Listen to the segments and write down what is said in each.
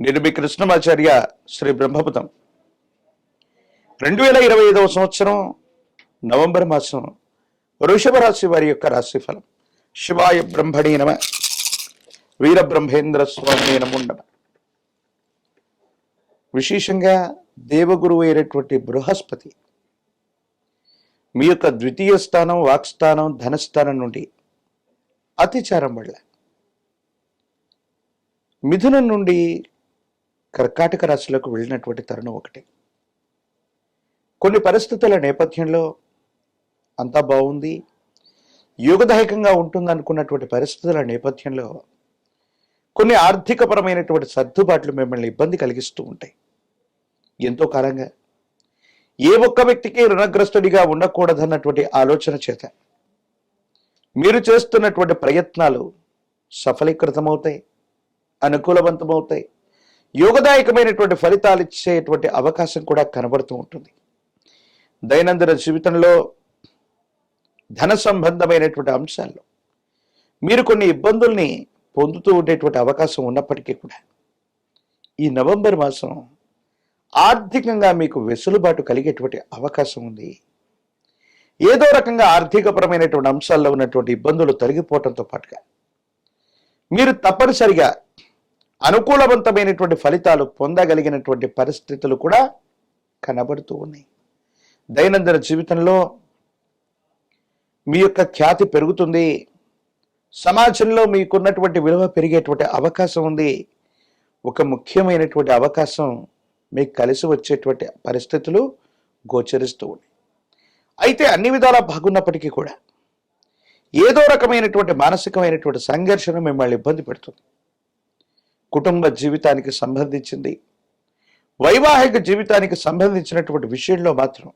నేను మీ కృష్ణమాచార్య శ్రీ బ్రహ్మపుతం. రెండు వేల ఇరవై ఐదవ సంవత్సరం నవంబర్ మాసం వృషభ రాశి వారి యొక్క రాశిఫలం శివాయ బ్రహ్మణే నమ. వీరబ్రహ్మేంద్ర స్వామి నముండమ విశేషంగా దేవగురువు అయినటువంటి బృహస్పతి మీ యొక్క ద్వితీయ స్థానం వాక్స్థానం ధనస్థానం నుండి అతిచారం వల్ల మిథునం నుండి కర్కాటక రాశిలోకి వెళ్ళినటువంటి తరుణం ఒకటి. కొన్ని పరిస్థితుల నేపథ్యంలో అంతా బాగుంది. యోగదాయకంగా ఉంటుంది అనుకున్నటువంటి పరిస్థితుల నేపథ్యంలో కొన్ని ఆర్థికపరమైనటువంటి సర్దుబాట్లు మిమ్మల్ని ఇబ్బంది కలిగిస్తూ ఉంటాయి. ఎంతో కాలంగా ఏ ఒక్క వ్యక్తికి రుణగ్రస్తుడిగా ఉండకూడదన్నటువంటి ఆలోచన చేత మీరు చేస్తున్నటువంటి ప్రయత్నాలు సఫలీకృతమవుతాయి అనుకూలవంతమవుతాయి. యోగదాయకమైనటువంటి ఫలితాలు ఇచ్చేటువంటి అవకాశం కూడా కనబడుతూ ఉంటుంది. దైనందిన జీవితంలో ధన సంబంధమైనటువంటి అంశాల్లో మీరు కొన్ని ఇబ్బందుల్ని పొందుతూ ఉండేటువంటి అవకాశం ఉన్నప్పటికీ కూడా ఈ నవంబర్ మాసం ఆర్థికంగా మీకు వెసులుబాటు కలిగేటువంటి అవకాశం ఉంది. ఏదో రకంగా ఆర్థికపరమైనటువంటి అంశాల్లో ఉన్నటువంటి ఇబ్బందులు తొలగిపోవడంతో పాటుగా మీరు తప్పనిసరిగా అనుకూలవంతమైనటువంటి ఫలితాలు పొందగలిగినటువంటి పరిస్థితులు కూడా కనబడుతూ ఉన్నాయి. దైనందిన జీవితంలో మీ యొక్క ఖ్యాతి పెరుగుతుంది. సమాజంలో మీకున్నటువంటి విలువ పెరిగేటువంటి అవకాశం ఉంది. ఒక ముఖ్యమైనటువంటి అవకాశం మీకు కలిసి వచ్చేటువంటి పరిస్థితులు గోచరిస్తూ ఉన్నాయి. అయితే అన్ని విధాలా బాగున్నప్పటికీ కూడా ఏదో రకమైనటువంటి మానసికమైనటువంటి సంఘర్షణ మిమ్మల్ని ఇబ్బంది పెడుతుంది. కుటుంబ జీవితానికి సంబంధించింది. వైవాహిక జీవితానికి సంబంధించినటువంటి విషయంలో మాత్రం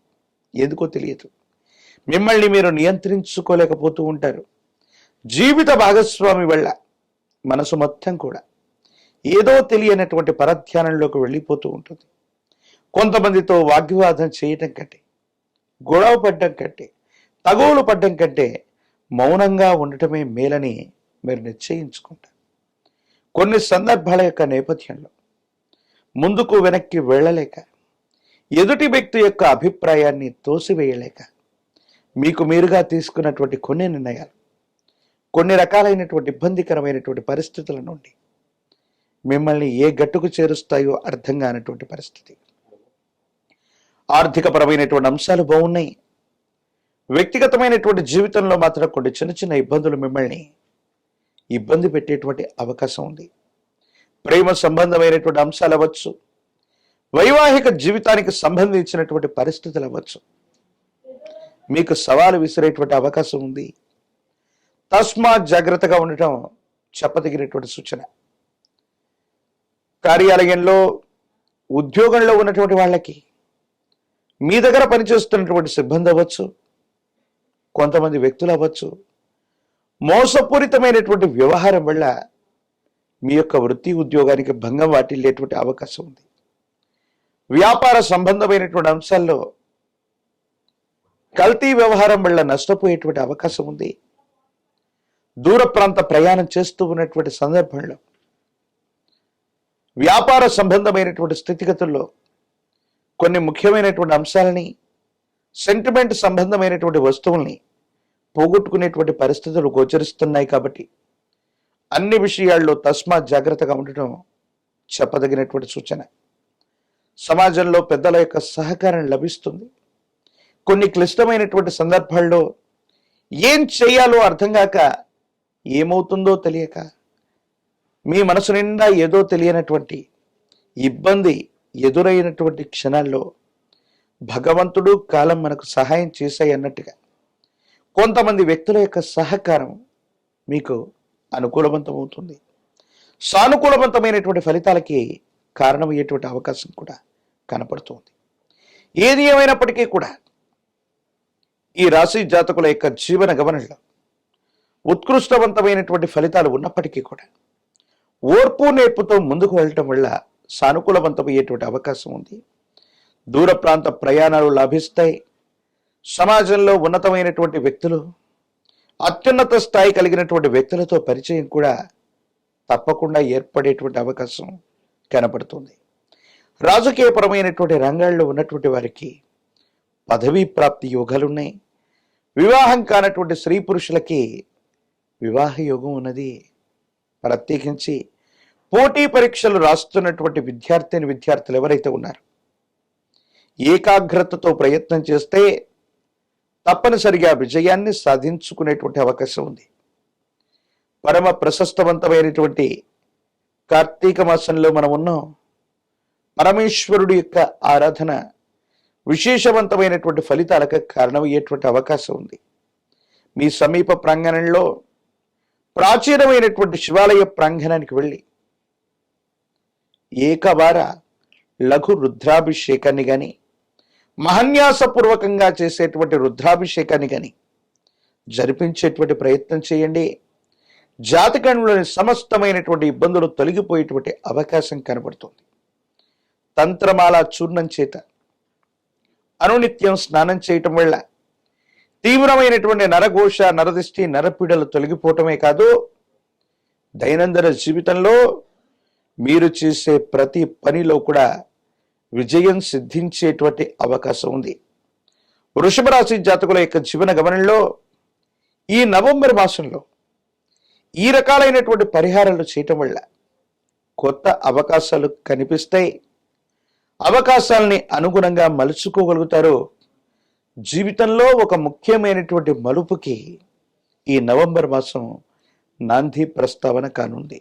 ఎందుకో తెలియదు. మిమ్మల్ని మీరు నియంత్రించుకోలేకపోతూ ఉంటారు. జీవిత భాగస్వామి వల్ల మనసు మొత్తం కూడా ఏదో తెలియనటువంటి పరధ్యానంలోకి వెళ్ళిపోతూ ఉంటుంది. కొంతమందితో వాగ్వివాదం చేయటం కంటే గొడవ పడ్డం కంటే తగువులు పడ్డం కంటే మౌనంగా ఉండటమే మేలని మీరు నిశ్చయించుకుంటారు. కొన్ని సందర్భాల యొక్క నేపథ్యంలో ముందుకు వెనక్కి వెళ్ళలేక ఎదుటి వ్యక్తి యొక్క అభిప్రాయాన్ని తోసివేయలేక మీకు మీరుగా తీసుకున్నటువంటి కొన్ని నిర్ణయాలు కొన్ని రకాలైనటువంటి ఇబ్బందికరమైనటువంటి పరిస్థితుల నుండి మిమ్మల్ని ఏ గట్టుకు చేరుస్తాయో అర్థం కానటువంటి పరిస్థితి. ఆర్థికపరమైనటువంటి అంశాలు బాగున్నాయి. వ్యక్తిగతమైనటువంటి జీవితంలో మాత్రం కొన్ని చిన్న చిన్న ఇబ్బందులు మిమ్మల్ని ఇబ్బంది పెట్టేటువంటి అవకాశం ఉంది. ప్రేమ సంబంధమైనటువంటి అంశాలు అవ్వచ్చు. వైవాహిక జీవితానికి సంబంధించినటువంటి పరిస్థితులు అవ్వచ్చు. మీకు సవాలు విసిరేటువంటి అవకాశం ఉంది. తస్మాత్ జాగ్రత్తగా ఉండటం చెప్పదగినటువంటి సూచన. కార్యాలయంలో ఉద్యోగంలో ఉన్నటువంటి వాళ్ళకి మీ దగ్గర పనిచేస్తున్నటువంటి సిబ్బంది అవ్వచ్చు. కొంతమంది వ్యక్తులు అవ్వచ్చు. మోసపూరితమైనటువంటి వ్యవహారం వల్ల మీ యొక్క వృత్తి ఉద్యోగానికి భంగం వాటిల్లేటువంటి అవకాశం ఉంది. వ్యాపార సంబంధమైనటువంటి అంశాల్లో కల్తీ వ్యవహారం వల్ల నష్టపోయేటువంటి అవకాశం ఉంది. దూర ప్రాంత ప్రయాణం చేస్తూ ఉన్నటువంటి సందర్భంలో వ్యాపార సంబంధమైనటువంటి స్థితిగతుల్లో కొన్ని ముఖ్యమైనటువంటి అంశాలని సెంటిమెంట్ సంబంధమైనటువంటి వస్తువుల్ని పోగొట్టుకునేటువంటి పరిస్థితులు గోచరిస్తున్నాయి కాబట్టి అన్ని విషయాల్లో తస్మాత్ జాగ్రత్తగా ఉండటం చెప్పదగినటువంటి సూచన. సమాజంలో పెద్దల యొక్క సహకారం లభిస్తుంది. కొన్ని క్లిష్టమైనటువంటి సందర్భాల్లో ఏం చేయాలో అర్థం కాక ఏమవుతుందో తెలియక మీ మనసు నిండా ఏదో తెలియనటువంటి ఇబ్బంది ఎదురైనటువంటి క్షణాల్లో భగవంతుడు కాలం మనకు సహాయం చేశాయి అన్నట్టుగా కొంతమంది వ్యక్తుల యొక్క సహకారం మీకు అనుకూలవంతమవుతుంది. సానుకూలవంతమైనటువంటి ఫలితాలకి కారణమయ్యేటువంటి అవకాశం కూడా కనపడుతుంది. ఏది ఏమైనప్పటికీ కూడా ఈ రాశి జాతకుల యొక్క జీవన గమనంలో ఉత్కృష్టవంతమైనటువంటి ఫలితాలు ఉన్నప్పటికీ కూడా ఓర్పు నేర్పుతో ముందుకు వెళ్ళటం వల్ల సానుకూలవంతమయ్యేటువంటి అవకాశం ఉంది. దూర ప్రాంత ప్రయాణాలు లాభిస్తాయి. సమాజంలో ఉన్నతమైనటువంటి వ్యక్తులు అత్యున్నత స్థాయి కలిగినటువంటి వ్యక్తులతో పరిచయం కూడా తప్పకుండా ఏర్పడేటువంటి అవకాశం కనపడుతుంది రాజకీయపరమైనటువంటి రంగాల్లో ఉన్నటువంటి వారికి పదవీ ప్రాప్తి యోగాలున్నాయి. వివాహం కానటువంటి స్త్రీ పురుషులకి వివాహ యోగం ఉన్నది. ప్రత్యేకించి పోటీ పరీక్షలు రాస్తున్నటువంటి విద్యార్థిని విద్యార్థులు ఎవరైతే ఉన్నారు ఏకాగ్రతతో ప్రయత్నం చేస్తే తప్పనిసరిగా విజయాన్ని సాధించుకునేటువంటి అవకాశం ఉంది. పరమ ప్రశస్తవంతమైనటువంటి కార్తీక మాసంలో మనం ఉన్నాం. పరమేశ్వరుడి యొక్క ఆరాధన విశేషవంతమైనటువంటి ఫలితాలకు కారణమయ్యేటువంటి అవకాశం ఉంది. మీ సమీప ప్రాంగణంలో ప్రాచీనమైనటువంటి శివాలయ ప్రాంగణానికి వెళ్ళి ఏకవార లఘు రుద్రాభిషేకాన్ని కానీ మహన్యాసపూర్వకంగా చేసేటువంటి రుద్రాభిషేకాన్ని కానీ జరిపించేటువంటి ప్రయత్నం చేయండి. జాతకంలోని సమస్తమైనటువంటి ఇబ్బందులు తొలగిపోయేటువంటి అవకాశం కనబడుతుంది. తంత్రమాల చూర్ణం చేత అనునిత్యం స్నానం చేయటం వల్ల తీవ్రమైనటువంటి నరఘోష నరదిష్టి నరపీడలు తొలగిపోవటమే కాదు దైనందిన జీవితంలో మీరు చేసే ప్రతి పనిలో కూడా విజయం సిద్ధించేటువంటి అవకాశం ఉంది. వృషభ రాశి జాతకుల యొక్క జీవన గమనంలో ఈ నవంబర్ మాసంలో ఈ రకాలైనటువంటి పరిహారాలు చేయటం వల్ల కొత్త అవకాశాలు కనిపిస్తాయి. అవకాశాలని అనుగుణంగా మలుచుకోగలుగుతారు. జీవితంలో ఒక ముఖ్యమైనటువంటి మలుపుకి ఈ నవంబర్ మాసం నాంది ప్రస్తావన కానుంది.